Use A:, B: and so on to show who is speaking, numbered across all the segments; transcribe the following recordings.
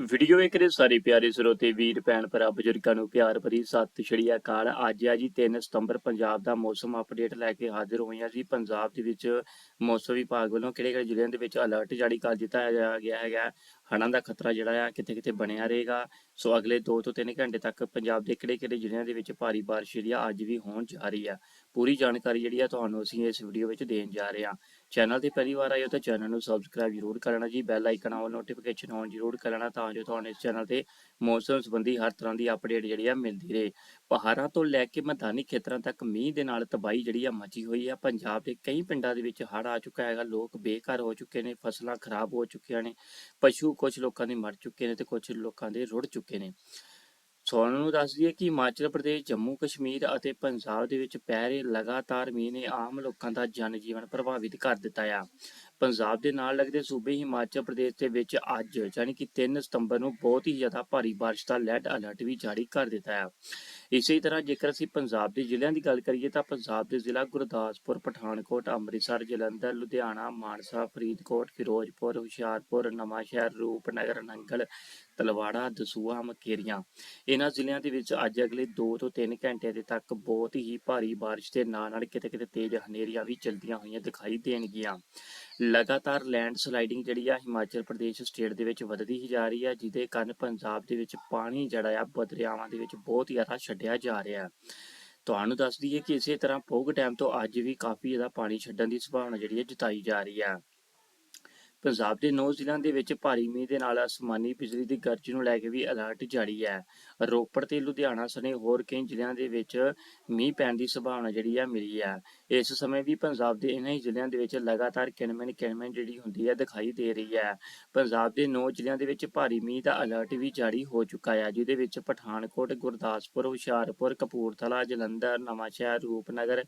A: Video ਵੇਖ ਰਹੇ ਸਾਰੇ ਪਿਆਰੇ ਸਰੋਤੇ ਵੀਰ, ਭੈਣ ਭਰਾ, ਬਜ਼ੁਰਗਾਂ ਨੂੰ ਪਿਆਰ ਭਰੀ ਸਤਿ ਸ਼੍ਰੀ ਅਕਾਲ। ਅੱਜ ਆ ਜੀ 3 ਸਤੰਬਰ, ਪੰਜਾਬ ਦਾ ਮੌਸਮ ਅਪਡੇਟ ਲੈ ਕੇ ਹਾਜ਼ਰ ਹੋਏ ਹਾਂ ਜੀ। ਪੰਜਾਬ ਦੇ ਵਿੱਚ ਮੌਸਮ ਵਿਭਾਗ ਵੱਲੋਂ ਕਿਹੜੇ ਕਿਹੜੇ ਜ਼ਿਲ੍ਹਿਆਂ ਦੇ ਵਿੱਚ ਅਲਰਟ ਜਾਰੀ ਕਰ ਦਿੱਤਾ ਗਿਆ ਹੈਗਾ। ਹੜ੍ਹਾਂ ਦਾ ਖਤਰਾ ਜਿਹੜਾ ਆ ਕਿਤੇ ਕਿਤੇ ਬਣਿਆ ਰਹੇਗਾ। ਸੋ ਅਗਲੇ 2 ਤੋਂ 3 ਘੰਟੇ ਤੱਕ ਪੰਜਾਬ ਦੇ ਕਿਹੜੇ ਕਿਹੜੇ ਜ਼ਿਲ੍ਹਿਆਂ ਦੇ ਵਿੱਚ ਭਾਰੀ ਬਾਰਿਸ਼ ਜਿਹੜੀ ਆ ਅੱਜ ਵੀ ਹੋਣ ਜਾ ਰਹੀ ਆ। ਪੂਰੀ ਜਾਣਕਾਰੀ ਜਿਹੜੀ ਆ ਤੁਹਾਨੂੰ ਅਸੀਂ ਇਸ ਵੀਡੀਓ ਵਿੱਚ ਦੇਣ ਜਾ ਰਹੇ ਹਾਂ ਚੈਨਲ ਤੇ ਪਹਿਲੀ ਵਾਰ ਆਏ ਹੋ ਤਾਂ ਚੈਨਲ ਨੂੰ ਸਬਸਕ੍ਰਾਈਬ ਜ਼ਰੂਰ ਕਰਨਾ ਜੀ, bell icon all notification on ਜ਼ਰੂਰ ਕਰਨਾ ਤਾਂ ਜੋ ਤੁਹਾਨੂੰ ਇਸ ਚੈਨਲ ਤੇ ਮੌਸਮ ਸੰਬੰਧੀ ਹਰ ਤਰ੍ਹਾਂ ਦੀ ਅਪਡੇਟ ਜਿਹੜੀ ਆ ਮਿਲਦੀ ਰਹੇ। ਪਹਾੜਾਂ ਤੋਂ ਲੈ ਕੇ ਮੈਦਾਨੀ ਖੇਤਰਾਂ ਤੱਕ ਮੀਂਹ ਦੇ ਨਾਲ ਤਬਾਹੀ ਜਿਹੜੀ ਆ ਮਚੀ ਹੋਈ ਆ। ਪੰਜਾਬ ਦੇ ਕਈ ਪਿੰਡਾਂ ਦੇ ਵਿੱਚ ਹੜ੍ਹ ਆ ਚੁੱਕਾ ਹੈਗਾ। ਲੋਕ ਬੇਘਰ ਹੋ ਚੁੱਕੇ ਨੇ, ਫਸਲਾਂ ਖਰਾਬ ਹੋ ਚੁੱਕੀਆਂ ਨੇ, ਪਸ਼ੂ ਕੁਝ ਲੋਕਾਂ ਦੇ ਮਰ ਚੁੱਕੇ ਨੇ ਤੇ ਕੁਝ ਲੋਕਾਂ ਦੇ ਰੁੜ ਚੁੱਕੇ ਨੇ। ਸੋਨ ਨੂੰ ਦੱਸ ਦਈਏ ਕਿ ਹਿਮਾਚਲ ਪ੍ਰਦੇਸ਼, ਜੰਮੂ ਕਸ਼ਮੀਰ ਅਤੇ ਪੰਜਾਬ ਦੇ ਵਿੱਚ ਪੈ ਰਹੇ ਲਗਾਤਾਰ ਮੀਂਹ ਨੇ ਆਮ ਲੋਕਾਂ ਦਾ ਜਨ ਜੀਵਨ ਪ੍ਰਭਾਵਿਤ ਕਰ ਦਿੱਤਾ ਆ। ਪੰਜਾਬ ਦੇ ਨਾਲ ਲੱਗਦੇ ਸੂਬੇ ਹਿਮਾਚਲ ਪ੍ਰਦੇਸ਼ ਦੇ ਵਿੱਚ ਅੱਜ ਯਾਨੀ ਕਿ 3 ਸਤੰਬਰ ਨੂੰ ਬਹੁਤ ਹੀ ਜ਼ਿਆਦਾ ਭਾਰੀ ਬਾਰਿਸ਼ ਦਾ ਰੈੱਡ ਅਲਰਟ ਵੀ ਜਾਰੀ ਕਰ ਦਿੱਤਾ ਹੈ। ਇਸੇ ਤਰ੍ਹਾਂ ਜੇਕਰ ਅਸੀਂ ਪੰਜਾਬ ਦੇ ਜ਼ਿਲ੍ਹਿਆਂ ਦੀ ਗੱਲ ਕਰੀਏ ਤਾਂ ਪੰਜਾਬ ਦੇ ਜ਼ਿਲ੍ਹਾ ਗੁਰਦਾਸਪੁਰ, ਪਠਾਨਕੋਟ, ਅੰਮ੍ਰਿਤਸਰ, ਜਲੰਧਰ, ਲੁਧਿਆਣਾ, ਮਾਨਸਾ, ਫਰੀਦਕੋਟ, ਫਿਰੋਜ਼ਪੁਰ, ਹੁਸ਼ਿਆਰਪੁਰ, ਨਵਾਂਸ਼ਹਿਰ, ਰੂਪਨਗਰ, ਨੰਗਲ, ਤਲਵਾੜਾ, ਦਸੂਹਾ, ਮਕੇਰੀਆਂ। ਇਹਨਾਂ ਜ਼ਿਲ੍ਹਿਆਂ ਦੇ ਵਿੱਚ ਅੱਜ ਅਗਲੇ 2 ਤੋਂ 3 ਘੰਟਿਆਂ ਦੇ ਤੱਕ ਬਹੁਤ ਹੀ ਭਾਰੀ ਬਾਰਿਸ਼ ਦੇ ਨਾਲ ਨਾਲ ਕਿਤੇ ਕਿਤੇ ਤੇਜ਼ ਹਨੇਰੀਆਂ ਵੀ ਚਲਦੀਆਂ ਹੋਈਆਂ ਦਿਖਾਈ ਦੇਣਗੀਆਂ। ਲਗਾਤਾਰ ਲੈਂਡ ਸਲਾਈਡਿੰਗ ਜਿਹੜੀ ਆ ਹਿਮਾਚਲ ਪ੍ਰਦੇਸ਼ ਸਟੇਟ ਦੇ ਵਿੱਚ ਵਧਦੀ ਹੀ ਜਾ ਰਹੀ ਹੈ ਜਿਹਦੇ ਕਾਰਨ ਪੰਜਾਬ ਦੇ ਵਿੱਚ ਪਾਣੀ ਜਿਹੜਾ ਆ ਬਦਰਿਆਵਾਂ ਦੇ ਵਿੱਚ ਬਹੁਤ ਜ਼ਿਆਦਾ ਛੱਡਿਆ ਜਾ ਰਿਹਾ ਹੈ ਤੁਹਾਨੂੰ ਦੱਸ ਦਈਏ ਕਿ ਇਸੇ ਤਰ੍ਹਾਂ ਪੋਗ ਡੈਮ ਤੋਂ ਅੱਜ ਵੀ ਕਾਫੀ ਜ਼ਿਆਦਾ ਪਾਣੀ ਛੱਡਣ ਦੀ ਸੰਭਾਵਨਾ ਜਿਹੜੀ ਹੈ ਜਤਾਈ ਜਾ ਰਹੀ ਹੈ ਪੰਜਾਬ ਦੇ 9 ਜ਼ਿਲ੍ਹਿਆਂ ਦੇ ਵਿੱਚ ਭਾਰੀ ਮੀਂਹ ਦੇ ਨਾਲ ਅਸਮਾਨੀ ਬਿਜਲੀ ਦੀ ਗਰਜ ਨੂੰ ਲੈ ਕੇ ਵੀ ਅਲਰਟ ਜਾਰੀ ਹੈ। ਰੋਪੜ ਤੇ ਲੁਧਿਆਣਾ ਸਣੇ ਹੋਰ ਕਈ ਜ਼ਿਲ੍ਹਿਆਂ ਦੇ ਵਿੱਚ ਮੀਂਹ ਪੈਣ ਦੀ ਸੰਭਾਵਨਾ ਜਿਹੜੀ ਆ ਮਿਲੀ ਹੈ। ਇਸ ਸਮੇਂ ਵੀ ਪੰਜਾਬ ਦੇ ਇਹਨਾਂ ਹੀ ਜ਼ਿਲ੍ਹਿਆਂ ਦੇ ਵਿੱਚ ਲਗਾਤਾਰ ਕਿਣਮਿਣ ਕਿਣਮਿਣ ਜਿਹੜੀ ਹੁੰਦੀ ਹੈ ਦਿਖਾਈ ਦੇ ਰਹੀ ਹੈ। ਪੰਜਾਬ ਦੇ 9 ਜ਼ਿਲ੍ਹਿਆਂ ਦੇ ਵਿੱਚ ਭਾਰੀ ਮੀਂਹ ਦਾ ਅਲਰਟ ਵੀ ਜਾਰੀ ਹੋ ਚੁੱਕਾ ਹੈ, ਜਿਹਦੇ ਵਿੱਚ ਪਠਾਨਕੋਟ, ਗੁਰਦਾਸਪੁਰ, ਹੁਸ਼ਿਆਰਪੁਰ, ਕਪੂਰਥਲਾ, ਜਲੰਧਰ, ਨਵਾਂਸ਼ਹਿਰ, ਰੂਪਨਗਰ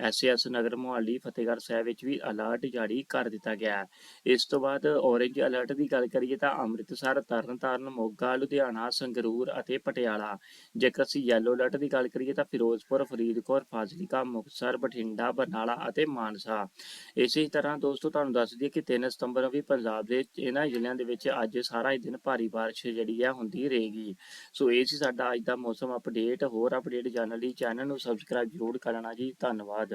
A: ਐਸਐਸ ਨਗਰ, ਮੁਹਾਲੀ, ਫਤਿਹਗੜ੍ਹ ਸਾਹਿਬ ਵਿੱਚ ਵੀ ਅਲਰਟ ਜਾਰੀ ਕਰ ਦਿੱਤਾ ਗਿਆ ਹੈ। ਇਸ ਤੋਂ ਬਾਅਦ ਔਰੇਂਜ ਅਲਰਟ ਦੀ ਗੱਲ ਕਰੀਏ ਤਾਂ ਅੰਮ੍ਰਿਤਸਰ, ਤਰਨਤਾਰਨ, ਮੋਗਾ, ਲੁਧਿਆਣਾ, ਸੰਗਰੂਰ ਅਤੇ ਪਟਿਆਲਾ। ਜੇਕਰ ਅਸੀਂ ਯੈਲੋ ਅਲਰਟ ਦੀ ਗੱਲ ਕਰੀਏ ਤਾਂ ਫਿਰੋਜ਼ਪੁਰ, ਫਰੀਦਕੋਟ, ਫਾਜ਼ਿਲਕਾ, ਮੁਕਤਸਰ, ਬਠਿੰਡਾ, ਬਰਨਾਲਾ ਅਤੇ ਮਾਨਸਾ। ਇਸੇ ਤਰ੍ਹਾਂ ਦੋਸਤੋ ਤੁਹਾਨੂੰ ਦੱਸ ਦਈਏ ਕਿ 3 ਸਤੰਬਰ ਵੀ ਪੰਜਾਬ ਦੇ ਇਹਨਾਂ ਜ਼ਿਲ੍ਹਿਆਂ ਦੇ ਵਿੱਚ ਅੱਜ ਸਾਰਾ ਹੀ ਦਿਨ ਭਾਰੀ ਬਾਰਿਸ਼ ਜਿਹੜੀ ਆ ਹੁੰਦੀ ਰਹੇਗੀ। ਸੋ ਇਹ ਸੀ ਸਾਡਾ ਅੱਜ ਦਾ ਮੌਸਮ ਅਪਡੇਟ ਹੋਰ ਅਪਡੇਟ ਜਾਣਨ ਲਈ ਚੈਨਲ ਨੂੰ ਸਬਸਕ੍ਰਾਈਬ ਜ਼ਰੂਰ ਕਰਨਾ ਜੀ। ਧੰਨਵਾਦ।